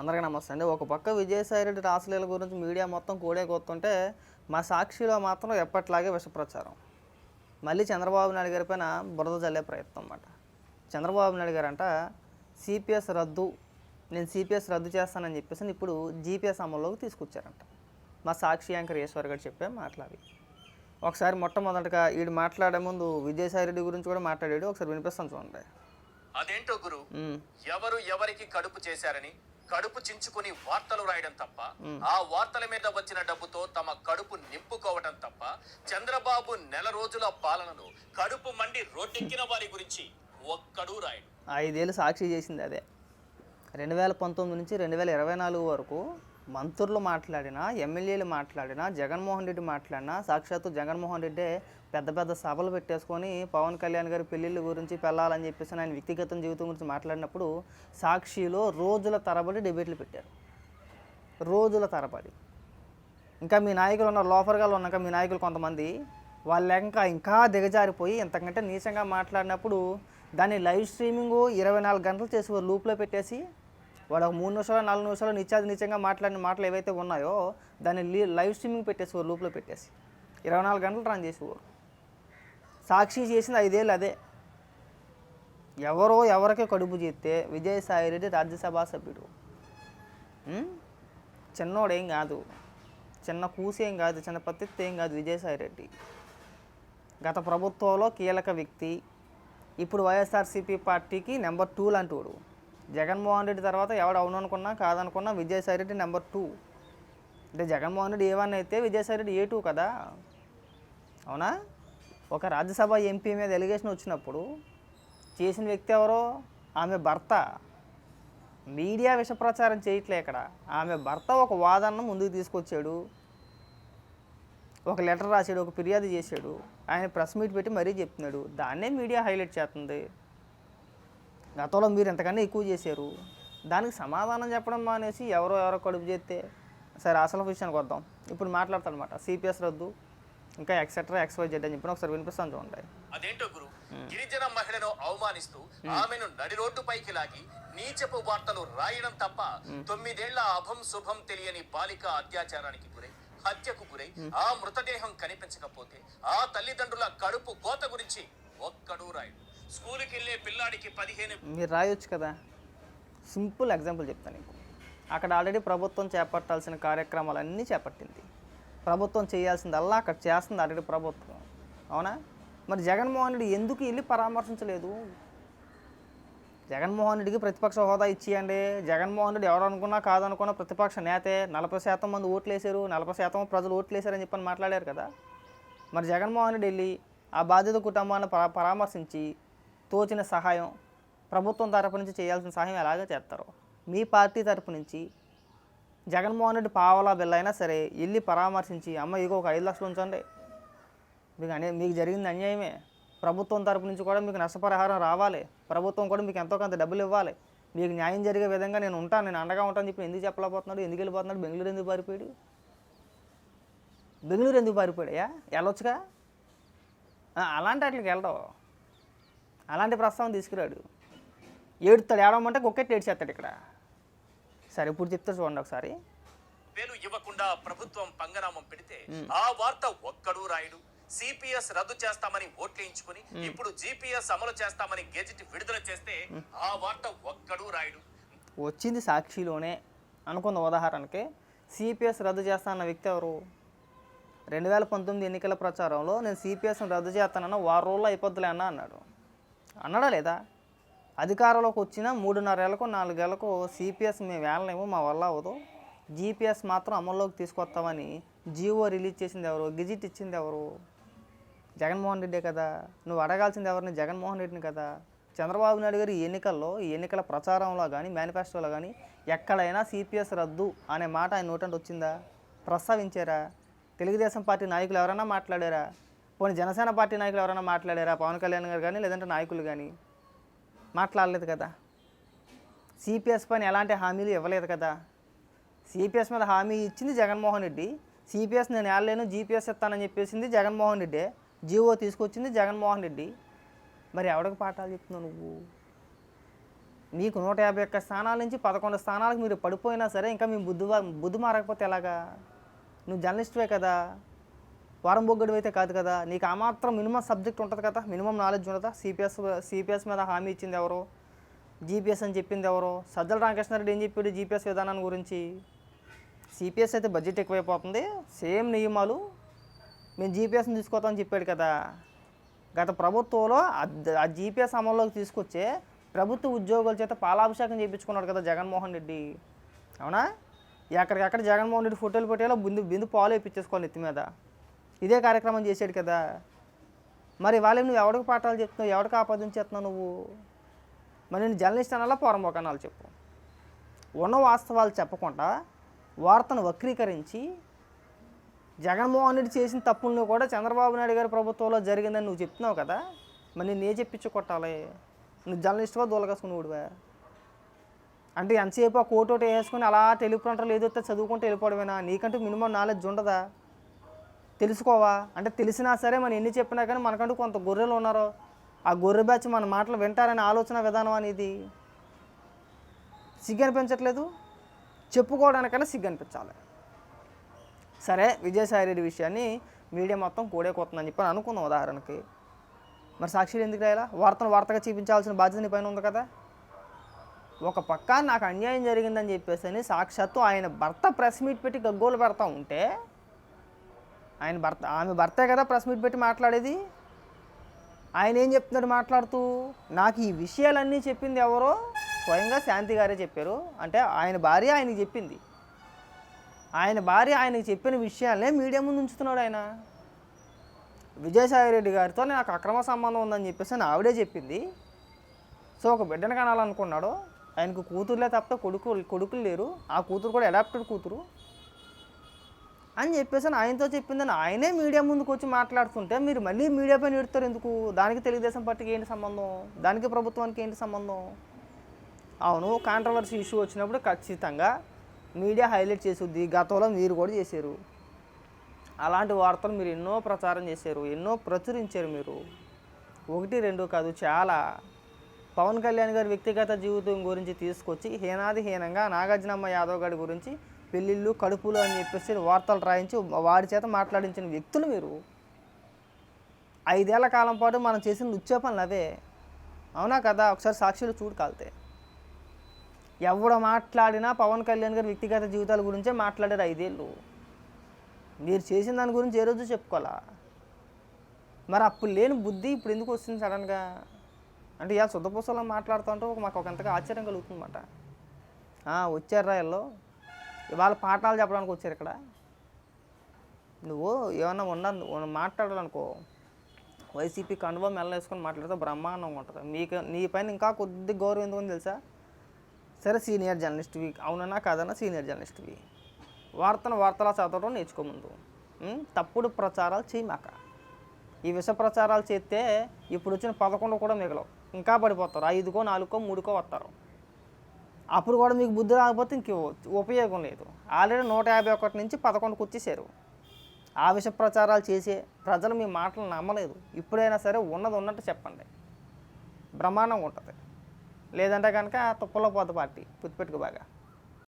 అందరికీ నమస్తే అండి. ఒక పక్క విజయసాయి రెడ్డి రాసలీల గురించి మీడియా మొత్తం కూడే కొత్తుంటే మా సాక్షిలో మాత్రం ఎప్పట్లాగే విషప్రచారం. మళ్ళీ చంద్రబాబు నాయుడు గారి పైన బురద జల్లే ప్రయత్నం అన్నమాట. చంద్రబాబు నాయుడు గారు అంట సిపిఎస్ రద్దు నేను సిపిఎస్ రద్దు చేస్తానని చెప్పేసి ఇప్పుడు జీపీఎస్ అమల్లోకి తీసుకొచ్చారంట. మా సాక్షి యాంకర్ ఈశ్వర్ గారు చెప్పే మాట్లాడి ఒకసారి మొట్టమొదటిగా వీడు మాట్లాడే ముందు విజయసాయి రెడ్డి గురించి కూడా మాట్లాడాడు. ఒకసారి వినిపిస్తాను చూడండి. అదేంటో గురు? ఎవరు ఎవరికి కడుపు చేశారని? కడుపు చించుకుని వార్తలు రాయడం తప్ప ఆ వార్తల మీద వచ్చిన డబ్బుతో తమ కడుపు నింపుకోవడం తప్ప చంద్రబాబు నెల రోజుల పాలనలో కడుపు మండి రోడ్డెక్కిన వారి గురించి ఒక్కడూ రాయడు. ఐదేళ్ళు సాక్షి చేసింది అదే. రెండు వేల పంతొమ్మిది నుంచి రెండు వేల ఇరవై నాలుగు వరకు మంత్రులు మాట్లాడినా ఎమ్మెల్యేలు మాట్లాడినా జగన్మోహన్ రెడ్డి మాట్లాడినా సాక్షాత్తు జగన్మోహన్ రెడ్డి పెద్ద పెద్ద సభలు పెట్టేసుకొని పవన్ కళ్యాణ్ గారి పెళ్ళిళ్ళ గురించి పెళ్ళాలని చెప్పేసి ఆయన వ్యక్తిగత జీవితం గురించి మాట్లాడినప్పుడు సాక్షిలో రోజుల తరబడి డిబేట్లు పెట్టారు. రోజుల తరబడి. ఇంకా మీ నాయకులు ఉన్న లోఫర్గాలు ఉన్నాక మీ నాయకులు కొంతమంది వాళ్ళ ఇంకా ఇంకా దిగజారిపోయి ఇంతకంటే నీచంగా మాట్లాడినప్పుడు దాన్ని లైవ్ స్ట్రీమింగ్ ఇరవై నాలుగు గంటలు చేసి లూప్లో పెట్టేసి వాడు ఒక మూడు నిమిషాలు నాలుగు నిమిషాలు నిత్యాది నిత్యంగా మాట్లాడిన మాటలు ఏవైతే ఉన్నాయో దాన్ని లీ- లైవ్ స్ట్రీమింగ్ పెట్టేసి లూప్లో పెట్టేసి. ఇరవై నాలుగు గంటలు రన్ చేసేవారు సాక్షి చేసింది ఐదేళ్ళు అదే. ఎవరో ఎవరికి కడుపు చేస్తే విజయసాయిరెడ్డి రాజ్యసభ సభ్యుడు. చిన్నోడేం కాదు. చిన్న కూసేం కాదు చిన్న పత్తిత్తి ఏం కాదు విజయసాయిరెడ్డి గత ప్రభుత్వంలో కీలక వ్యక్తి. ఇప్పుడు వైఎస్ఆర్సీపీ పార్టీకి నెంబర్ టూ లాంటివాడు జగన్మోహన్ రెడ్డి తర్వాత ఎవడు అవును అనుకున్నా విజయసాయి రెడ్డి నెంబర్ టూ. అంటే జగన్మోహన్ రెడ్డి ఏ వన్ అయితే విజయసాయిరెడ్డి ఏ టూ కదా? అవునా? ఒక రాజ్యసభ ఎంపీ మీద ఎలిగేషన్ వచ్చినప్పుడు చేసిన వ్యక్తి ఎవరో? ఆమె భర్త. మీడియా విష ప్రచారం చేయట్లే ఇక్కడ. ఆమె భర్త ఒక వాదనను ముందుకు తీసుకొచ్చాడు. ఒక లెటర్ రాశాడు ఒక ఫిర్యాదు చేశాడు. ఆయన ప్రెస్ మీట్ పెట్టి మరీ చెప్తున్నాడు. దాన్నే మీడియా హైలైట్ చేస్తుంది. గతంలో మీరు ఎంతకన్నా ఎక్కువ చేశారు. దానికి సమాధానం చెప్పడం మానేసి ఎవరో ఎవరో కడుపు చేస్తే సరే అసలు విషయానికి వద్దాం. ఇప్పుడు మాట్లాడతానమాట సిపిఎస్ రద్దు ఇంకా ఎక్సెట్రా ఎక్స్వై జెడ్ అని చెప్పిన ఒకసారి వినిపిస్తాను చూడండి అదేంటో గురు? గిరిజన మహిళను అవమానిస్తూ ఆమెను నడి రోడ్డుపైకి లాగి నీచపు వార్తలు రాయడం తప్ప తొమ్మిదేళ్ళ అభం శుభం తెలియని బాలిక అత్యాచారానికి గురై హత్యకు గురై ఆ మృతదేహం కనిపించకపోతే ఆ తల్లిదండ్రుల కడుపు కోత గురించి ఒక్కడూ రాయడు. స్కూల్కి వెళ్ళే పిల్లాడికి పదిహేను మీరు రాయొచ్చు కదా. సింపుల్ ఎగ్జాంపుల్ చెప్తాను నీకు. అక్కడ ఆల్రెడీ ప్రభుత్వం చేపట్టాల్సిన కార్యక్రమాలన్నీ చేపట్టింది. ప్రభుత్వం చేయాల్సిందల్లా అక్కడ చేస్తుంది ఆల్రెడీ ప్రభుత్వం. అవునా? మరి జగన్మోహన్ రెడ్డి ఎందుకు వెళ్ళి పరామర్శించలేదు? జగన్మోహన్ రెడ్డికి ప్రతిపక్ష హోదా ఇచ్చేయండి. జగన్మోహన్ రెడ్డి ఎవరు అనుకున్నా కాదనుకున్నా ప్రతిపక్ష నేతే. నలభై శాతం మంది ఓట్లు నలభై శాతం ప్రజలు ఓట్లు వేసారని చెప్పని మాట్లాడారు కదా. మరి జగన్మోహన్ రెడ్డి వెళ్ళి ఆ బాధిత కుటుంబాన్ని పరామర్శించి తోచిన సహాయం ప్రభుత్వం తరపు నుంచి చేయాల్సిన సహాయం ఎలాగ చేస్తారు? మీ పార్టీ తరపు నుంచి జగన్మోహన్ రెడ్డి పావలా బిల్ల అయినా సరే వెళ్ళి పరామర్శించి అమ్మ ఇగో ఒక ఐదు లక్షలు ఉంచండి. మీకు అనే మీకు జరిగింది అన్యాయమే. ప్రభుత్వం తరపు నుంచి కూడా మీకు నష్టపరిహారం రావాలి. ప్రభుత్వం కూడా మీకు ఎంతో కొంత డబ్బులు ఇవ్వాలి. మీకు న్యాయం జరిగే విధంగా నేను ఉంటాను. నేను అండగా ఉంటాను చెప్పి ఎందుకు చెప్పలేకపోతున్నాడు? ఎందుకు వెళ్ళిపోతున్నాడు? బెంగళూరు ఎందుకు పారిపోయాడు? బెంగళూరు ఎందుకు పారిపోయాడయా వెళ్ళొచ్చుగా? అలాంటి వాటికి వెళ్ళడం అలాంటి ప్రస్తావన తీసుకురాడు. ఏడుతాడు ఏడవమంటే కుక్కెట్టి ఏడ్చేస్తాడు ఇక్కడ. సరే ఇప్పుడు చెప్తా చూడండి ఒకసారి. వేలు ఇవ్వకుండా ప్రభుత్వం పంగనామం పెడితే ఆ వార్త ఒక్కడూ రాయడు. సిపిఎస్ రద్దు చేస్తామని ఓట్లేయించుకుని ఇప్పుడు జిపిఎస్ అమలు చేస్తామని గెజిట్ విడుదల చేస్తే ఆ వార్త ఒక్కడూ రాయడు. వచ్చింది సాక్షిలోనే అనుకున్న ఉదాహరణకి సిపిఎస్ రద్దు చేస్తానన్న వ్యక్తి ఎవరు? రెండు వేల పంతొమ్మిది ఎన్నికల ప్రచారంలో నేను సిపిఎస్ని రద్దు చేస్తానన్న వారం రోజుల్లో అయిపోద్దులే అన్న అన్నాడు. అన్నాడా లేదా? అధికారంలోకి వచ్చిన మూడున్నరేళ్ళకు నాలుగేళ్ళకు సిపిఎస్ మేము వేలనేమో మా వల్ల అవ్వదు. జీపీఎస్ మాత్రం అమల్లోకి తీసుకొస్తామని జియో రిలీజ్ చేసింది ఎవరు? గిజిట్ ఇచ్చింది ఎవరు? జగన్మోహన్ రెడ్డే కదా. నువ్వు అడగాల్సింది ఎవరిని? జగన్మోహన్ రెడ్డిని కదా. చంద్రబాబు నాయుడు గారు ఈ ఎన్నికల్లో ఈ ఎన్నికల ప్రచారంలో కానీ మేనిఫెస్టోలో కానీ ఎక్కడైనా సిపిఎస్ రద్దు అనే మాట ఆయన నోటంటే వచ్చిందా ప్రస్తావించారా? తెలుగుదేశం పార్టీ నాయకులు ఎవరైనా మాట్లాడారా? పోనీ జనసేన పార్టీ నాయకులు ఎవరైనా మాట్లాడారా? పవన్ కళ్యాణ్ గారు కానీ లేదంటే నాయకులు కానీ మాట్లాడలేదు కదా. సిపిఎస్ పైన ఎలాంటి హామీలు ఇవ్వలేదు కదా. సిపిఎస్ మీద హామీ ఇచ్చింది జగన్మోహన్ రెడ్డి. సిపిఎస్ నేను వెళ్ళలేను జీపీఎస్ ఇస్తానని చెప్పేసింది జగన్మోహన్ రెడ్డి. జీవో తీసుకొచ్చింది జగన్మోహన్ రెడ్డి. మరి ఎవడికి పాఠాలు చెప్తున్నావు నువ్వు? మీకు నూట యాభై ఒక్క స్థానాల నుంచి పదకొండు స్థానాలకు మీరు పడిపోయినా సరే ఇంకా మీ బుద్ధి బుద్ధి మారకపోతే ఎలాగా? నువ్వు జర్నలిస్ట్వే కదా. వారం బొగ్గడు అయితే కాదు కదా. నీకు ఆ మాత్రం మినిమం సబ్జెక్ట్ ఉంటుంది కదా. మినిమం నాలెడ్జ్ ఉండదా సిపిఎస్ సిపిఎస్ మీద హామీ ఇచ్చింది ఎవరు? జీపీఎస్ అని చెప్పింది ఎవరు? సజ్జల రామకృష్ణారెడ్డి ఏం చెప్పాడు జీపీఎస్ విధానాన్ని గురించి? సిపిఎస్ అయితే బడ్జెట్ ఎక్కువైపోతుంది. సేమ్ నియమాలు. మేము జీపీఎస్ని తీసుకోతామని చెప్పాడు కదా. గత ప్రభుత్వంలో ఆ జీపీఎస్ అమల్లోకి తీసుకొచ్చే ప్రభుత్వ ఉద్యోగుల చేత పాలాభిషేకం చేయించుకున్నాడు కదా జగన్మోహన్ రెడ్డి. అవునా? ఎక్కడికక్కడ జగన్మోహన్ రెడ్డి ఫోటోలు పెట్టేలా బిందు బిందు పాలు వేయించేసుకోవాలి ఎత్తి మీద. ఇదే కార్యక్రమం చేశాడు కదా. మరి ఇవాళ నువ్వు ఎవరికి పాఠాలు చెప్తున్నావు? ఎవరికి ఆపాదించేస్తున్నావు నువ్వు? మరి నేను జర్నలిస్ట్ అనాలా పోరంబోకనాలు చెప్పు. ఉన్న వాస్తవాలు చెప్పకుండా వార్తను వక్రీకరించి జగన్మోహన్ రెడ్డి చేసిన తప్పులను కూడా చంద్రబాబు నాయుడు గారి ప్రభుత్వంలో జరిగిందని నువ్వు చెప్తున్నావు కదా. మరి నేను ఏ చెప్పించు కొట్టాలి? నువ్వు జర్నలిస్ట్గా దూలగసుకుని ఊడివా? అంటే ఎంతసేపు ఆ కోట్ ఒకటి వేసుకొని అలా టెలిప్రాంటర్లు ఏదైతే చదువుకుంటూ వెళ్ళిపోవడమేనా? నీకంటూ మినిమం నాలెడ్జ్ ఉండదా? తెలుసుకోవా? అంటే తెలిసినా సరే మనం ఎన్ని చెప్పినా కానీ మనకంటూ కొంత గొర్రెలు ఉన్నారు ఆ గొర్రె బ్యాచ్ మన మాటలు వింటారనే ఆలోచన విధానం అనేది సిగ్గు అనిపించట్లేదు చెప్పుకోవడానికైనా సిగ్గు అనిపించాలి సరే విజయసాయి రెడ్డి విషయాన్ని మీడియా మొత్తం కూడేకొస్తుందని చెప్పి అనుకుందాం ఉదాహరణకి. మరి సాక్షిలు ఎందుకు రాయాలా? వార్తను వార్తగా చూపించాల్సిన బాధ్యత నీ పైన ఉంది కదా. ఒక పక్క నాకు అన్యాయం జరిగిందని చెప్పేసి అని సాక్షాత్తు ఆయన భర్త ప్రెస్ మీట్ పెట్టి గగ్గోలు పెడతా ఉంటే ఆయన భర్త ఆమె భర్తే కదా ప్రెస్ మీట్ పెట్టి మాట్లాడేది? ఆయన ఏం చెప్తున్నాడు మాట్లాడుతూ? నాకు ఈ విషయాలన్నీ చెప్పింది ఎవరో? స్వయంగా శాంతి గారే చెప్పారు. అంటే ఆయన భార్య ఆయనకి చెప్పింది. ఆయన భార్య ఆయనకి చెప్పిన విషయాలనే మీడియా ముందు ఉంచుతున్నాడు ఆయన. విజయసాయి రెడ్డి గారితో నాకు అక్రమ సంబంధం ఉందని చెప్పేసి అని ఆవిడే చెప్పింది. సో ఒక బిడ్డను కనాలనుకున్నాడు. ఆయనకు కూతురులే తప్ప కొడుకు కొడుకులు లేరు. ఆ కూతురు కూడా అడాప్టెడ్ కూతురు. అని చెప్పేసి ఆయనతో చెప్పిందని ఆయనే మీడియా ముందుకు వచ్చి మాట్లాడుతుంటే మీరు మళ్ళీ మీడియా పైన ఎడుతారు ఎందుకు? దానికి తెలుగుదేశం పార్టీకి ఏంటి సంబంధం? దానికి ప్రభుత్వానికి ఏంటి సంబంధం? అవును కాంట్రవర్సీ ఇష్యూ వచ్చినప్పుడు ఖచ్చితంగా మీడియా హైలైట్ చేస్తుంది గతంలో మీరు కూడా చేశారు. అలాంటి వార్తలు మీరు ఎన్నో ప్రచారం చేశారు ఎన్నో ప్రచురించారు మీరు. ఒకటి రెండు కాదు చాలా. పవన్ కళ్యాణ్ గారి వ్యక్తిగత జీవితం గురించి తీసుకొచ్చి హీనాది హీనంగా నాగార్జునమ్మ యాదవ్ గారి గురించి పెళ్ళిళ్ళు కడుపులు అని చెప్పేసి వార్తలు రాయించి వాడి చేత మాట్లాడించిన వ్యక్తులు మీరు. ఐదేళ్ళ కాలం పాటు మనం చేసిన నృత్య పనులు అవే. అవునా కదా? ఒకసారి సాక్షులు చూడు కాలితే. ఎవడు మాట్లాడినా పవన్ కళ్యాణ్ గారి వ్యక్తిగత జీవితాల గురించే మాట్లాడారు ఐదేళ్ళు. మీరు చేసిన దాని గురించి ఏ రోజు చెప్పుకోవాలా? మరి అప్పుడు లేని బుద్ధి ఇప్పుడు ఎందుకు వస్తుంది సడన్గా? అంటే ఇలా శుద్ధపూసలో మాట్లాడుతుంటే ఒక మాకు ఒకంతగా ఆశ్చర్యం కలుగుతుందన్నమాట. వచ్చారా ఎల్లో. వీళ్ళు ఇవాళ పాఠాలు చెప్పడానికి వచ్చారు ఇక్కడ. నువ్వు ఏమన్నా ఉన్న మాట్లాడాలనుకో. వైసీపీ కండువ మెల్ల వేసుకొని మాట్లాడితే బ్రహ్మాండంగా ఉంటుంది. మీకు నీ పైన ఇంకా కొద్ది గౌరవం ఎందుకని తెలుసా? సరే సీనియర్ జర్నలిస్ట్వి అవునన్నా కాదన్నా సీనియర్ జర్నలిస్ట్వి వార్తను వార్తలా చదవడం నేర్చుకో ముందు. తప్పుడు ప్రచారాలు చేయమాక. ఈ విష ప్రచారాలు చేస్తే ఇప్పుడు వచ్చిన పదకొండు కూడా మిగలవు. ఇంకా పడిపోతారు. ఐదుకో నాలుగో మూడుకో వస్తారు. అప్పుడు కూడా మీకు బుద్ధి రాకపోతే ఇంక ఉపయోగం లేదు. ఆల్రెడీ నూట యాభై ఒకటి నుంచి పదకొండుకు వచ్చేసారు ఆ విష ప్రచారాలు చేసే ప్రజలు మీ మాటలు నమ్మలేదు. ఇప్పుడైనా సరే ఉన్నది ఉన్నట్టు చెప్పండి. బ్రహ్మాండంగా ఉంటుంది. లేదంటే కనుక తుప్పలో పోత పార్టీ గుర్తుపెట్టుకు బాగా.